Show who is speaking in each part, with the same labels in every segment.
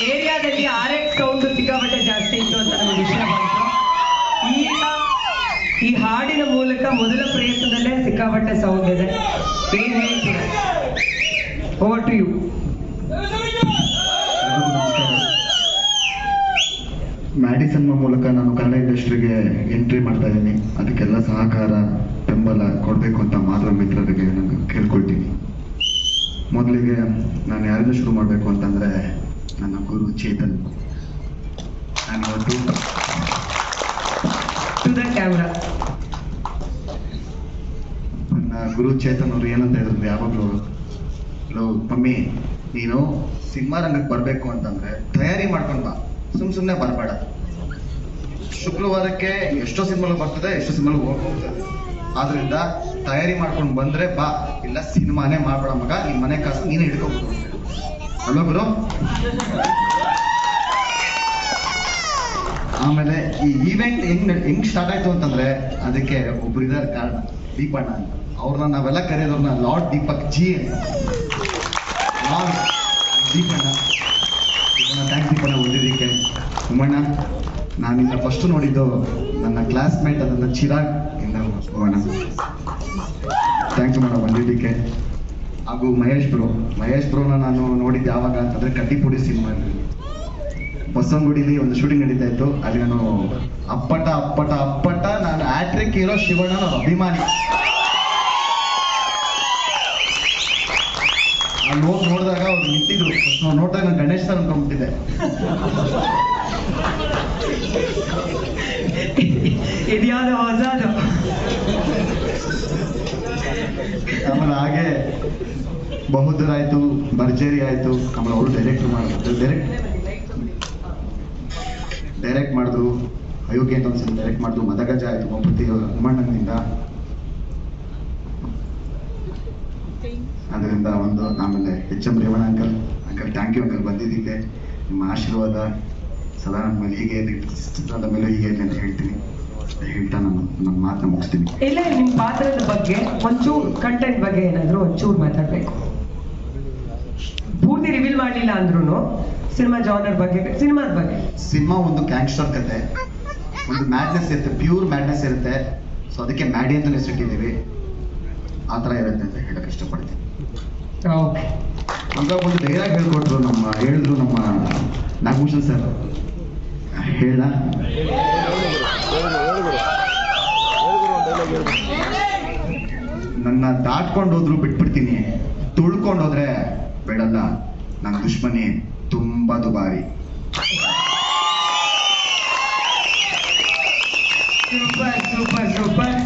Speaker 1: ಸಿನಿಮಾದಲ್ಲಿ R X sound ಸಿಕ್ಕಾಪಟ್ಟೆ ಜಾಸ್ತಿ ಇತ್ತು ಅಂತ ನಮಗೆ ವಿಷಯ ಈಗ ಈ ಹಾಡಿನ ಮೂಲಕ ಮೊದಲ ಪ್ರಯತ್ನದಲ್ಲೇ ಸಿಕ್ಕಾಪಟ್ಟೆ ಸೌಂಡ್ ಇದೆ. ಏನ್ ಹೇಳ್ತೀರಾ ಓವರ್ ಟು ಯು
Speaker 2: ಎಲ್ರಿಗೂ ನಮಸ್ಕಾರ ಮ್ಯಾಡಿ ಸಿನಿಮಾ ಮೂಲಕ ನಾನು ಕನ್ನಡ ಇಂಡಸ್ಟ್ರಿಗೆ ಎಂಟ್ರಿ ಮಾಡ್ತಾ ಇದ್ದೀನಿ. ಅದಕ್ಕೆಲ್ಲ ಸಹಕಾರ, ಬೆಂಬಲ ಕೊಡಬೇಕು ಅಂತ ಮಾಧವ ಮಿತ್ರರಿಗೆ ನಾನು ಕೇಳ್ಕೊಳ್ತೀನಿ. ಮೊದಲಿಗೆ ನಾನು ಯಾರಿಂದ ಶುರು ಮಾಡಬೇಕು ಅಂತಂದರೆ ನನ್ನ ಗುರು ಚೇತನ್ ನಾನು ಇವತ್ತು
Speaker 1: ಟು ದ ಕ್ಯಾಮ್ರಾ
Speaker 2: ನನ್ನ ಗುರು ಚೇತನ್ ಅವರು ಏನಂತ ಹೇಳಿದ್ರು ಯಾವಾಗಲೂ ಲೋ ಮಮ್ಮಿ ನೀನು ಸಿನಿಮಾ ರಂಗಕ್ಕೆ ಬರಬೇಕು ಅಂತಂದ್ರೆ ತಯಾರಿ ಮಾಡ್ಕೊಂಡು ಬಾ. ಸುಮ್ ಸುಮ್ಮನೆ ಬರಬೇಡ. ಶುಕ್ರವಾರಕ್ಕೆ ಎಷ್ಟೋ ಸಿನಿಮಾಗಳು ಬರ್ತದೆ ಎಷ್ಟೋ ಸಿನಿಮಾಗಳು ಹೋಗ್ತದೆ. ಆದ್ರಿಂದ ತಯಾರಿ ಮಾಡ್ಕೊಂಡು ಬಂದ್ರೆ ಬಾ. ಇಲ್ಲ ಸಿನಿಮಾನೇ ಮಾಡ್ಬೇಡ ಮಗ ನಿನ್ ಮನೆ ಕಾಸು ನೀನೇ ಹಿಡ್ಕೋಬಹುದು ಅಲ್ವಾ ಗುರು? ಆಮೇಲೆ ಈ ಈವೆಂಟ್ ಹೆಂಗ್ ಹೆಂಗ್ ಸ್ಟಾರ್ಟ್ ಆಯ್ತು ಅಂತಂದ್ರೆ ಅದಕ್ಕೆ ಒಬ್ರು ಇದಾರೆ ಕಾರಣ, ದೀಪಣ್ಣ ಅಂತ. ಅವ್ರನ್ನ ನಾವೆಲ್ಲ ಕರೆಯೋದ್ರನ್ನ ಲಾರ್ಡ್ ದೀಪಕ್ ಜಿ ಅಂತ. ಲಾರ್ಡ್ ದೀಪಣ್ಣ. ಥ್ಯಾಂಕ್ಸ್ ದೀಪಣ್ಣ ಓದಿದ್ದಕ್ಕೆ. ನಾನು ನಾನಿಂದ ಫಸ್ಟ್ ನೋಡಿದ್ದು ನನ್ನ ಕ್ಲಾಸ್ಮೇಟ್ ಅದನ್ನ ಚಿರಾಗ್ ಇಂದ ಹೋಗೋಣ ಯು ಮೇಡಮ್ ಬಂದಿದ್ದಕ್ಕೆ ಹಾಗೂ ಮಹೇಶ್ ಬ್ರೋ ಮಹೇಶ್ ಬ್ರೋನ ನಾನು ನೋಡಿದ್ದು ಯಾವಾಗ ಅಂತಂದ್ರೆ ಕಟ್ಟಿಪುಡಿ ಸಿನಿಮಾ ಬಸವನಗುಡಿಲಿ ಒಂದು ಶೂಟಿಂಗ್ ನಡೀತಾ ಇತ್ತು. ಅಲ್ಲಿ ನಾನು ಅಪ್ಪಟ ಅಪ್ಪಟ ಅಪ್ಪಟ ನಾನು ಆಟ್ರಿಕ್ ಹೀರೋ ಶಿವಣ್ಣನ ಅಭಿಮಾನಿ. ಅಲ್ಲಿ ಹೋಗಿ ನೋಡಿದಾಗ ಅವ್ರು ನಿಂತಿದ್ರು. ನಾವು ನೋಡಿದಾಗ ನಾನು ಗಣೇಶ್ ಸರ್ ಅನ್ಕೊಂಡ್ಬಿಟ್ಟಿದ್ದೆ.
Speaker 1: ಇದ್ಯಾವುದೋ ಆಜಾದ
Speaker 2: ಆಮೇಲೆ ಹಾಗೆ ಬಹುದೂರ ಆಯ್ತು ಭರ್ಜರಿ ಆಯ್ತು. ಆಮೇಲೆ ಅವರು ಡೈರೆಕ್ಟ್ ಮಾಡಿದ್ರು. ಡೈರೆಕ್ಟ್ ಡೈರೆಕ್ಟ್ ಮಾಡಿದ್ರು, ಅಯೋಗ್ಯ ಅಂತ ಒಂದ್ಸಲ ಡೈರೆಕ್ಟ್ ಮಾಡಿದ್ರು, ಮದಗಜ ಆಯ್ತು ಒಬ್ಬತಿ ಉಮ್ಮಣ್ಣನಿಂದ ಅದರಿಂದ ಒಂದು ಆಮೇಲೆ H M Revanna uncle uncle thank you uncle ಬಂದಿದ್ದಕ್ಕೆ, ನಿಮ್ಮ ಆಶೀರ್ವಾದ ಸದಾ ನಮ್ಮ ಮೇಲೆ ಹೀಗೆ ಚಿತ್ರದ ಮೇಲೆ ಹೀಗೆ ಅಂತ ಹೇಳ್ತೀನಿ. ಹೇಳ್ತಾ ನಾನು ನನ್ನ ಮಾತನ್ನ ಮುಗಿಸ್ತೀನಿ.
Speaker 1: ಇಲ್ಲ, ನಿಮ್ಮ ಪಾತ್ರದ ಬಗ್ಗೆ ಒಂಚೂರು ಕಂಟೆಂಟ್ ಬಗ್ಗೆ ಏನಾದರೂ ಒಂಚೂರು ಮಾತಾಡ್ಬೇಕು. ಪೂರ್ತಿ ರಿವೀಲ್ ಮಾಡಲಿಲ್ಲ ಅಂದ್ರೂ ಸಿನಿಮಾ ಜಾನರ್ ಬಗ್ಗೆ ಸಿನಿಮಾದ ಬಗ್ಗೆ.
Speaker 2: ಸಿನಿಮಾ ಒಂದು ಗ್ಯಾಂಗ್ಸ್ಟರ್ ಕತೆ. ಒಂದು ಮ್ಯಾಡ್ನೆಸ್ ಇರುತ್ತೆ ಪ್ಯೂರ್ ಮ್ಯಾಡ್ನೆಸ್ ಇರುತ್ತೆ. ಸೊ ಅದಕ್ಕೆ ಮ್ಯಾಡಿ ಅಂತ ಹೆಸರಿಟ್ಟಿದ್ದೀವಿ. ಆ ಥರ ಇರುತ್ತೆ ಅಂತ ಹೇಳಕ್ ಇಷ್ಟಪಡ್ತೀನಿ.
Speaker 1: ಓಕೆ
Speaker 2: ಅಂತ ಒಂದು ಡೈಲಾಗ್ ಹೇಳ್ಕೊಟ್ರು ನಮ್ಮ ಹೇಳಿದ್ರು ನಮ್ಮ ನಾಗಭೂಷಣ್ ಸರ್ ಹೇಳ. ನನ್ನ ದಾಟ್ಕೊಂಡು ಹೋದ್ರು ಬಿಟ್ಬಿಡ್ತೀನಿ. ತುಳ್ಕೊಂಡು ಹೋದ್ರೆ ಬೇಡಲ್ಲ ನನ್ನ ದುಶ್ಮನಿ ತುಂಬಾ ದುಬಾರಿ.
Speaker 1: ಸೂಪರ್ ಸೂಪರ್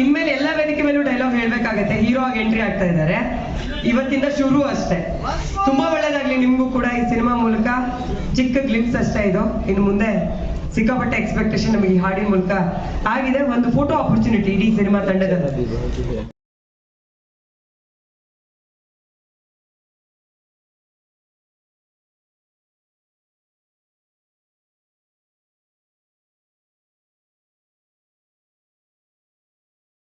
Speaker 1: ಇನ್ಮೇಲೆ ಎಲ್ಲ ವೇದಿಕೆ ಮೇಲೂ ಡೈಲಾಗ್ ಹೇಳ್ಬೇಕಾಗತ್ತೆ. ಹೀರೋ ಆಗಿ ಎಂಟ್ರಿ ಆಗ್ತಾ ಇದ್ದಾರೆ. ಇವತ್ತಿಂದ ಶುರು ಅಷ್ಟೇ. ತುಂಬಾ ಒಳ್ಳೇದಾಗ್ಲಿ ನಿಮ್ಗೂ ಕೂಡ ಈ ಸಿನಿಮಾ ಮೂಲಕ. ಚಿಕ್ಕ ಗ್ಲಿಪ್ಸ್ ಅಷ್ಟೇ ಇದು. ಇನ್ನು ಮುಂದೆ ಸಿಕ್ಕಾಪಟ್ಟೆ ಎಕ್ಸ್ಪೆಕ್ಟೇಷನ್ ನಮಗೆ ಈ ಹಾಡಿನ ಮೂಲಕ ಆಗಿದೆ. ಒಂದು ಫೋಟೋ ಆಪರ್ಚುನಿಟಿ ಇಡೀ ಸಿನಿಮಾ ತಂಡದ.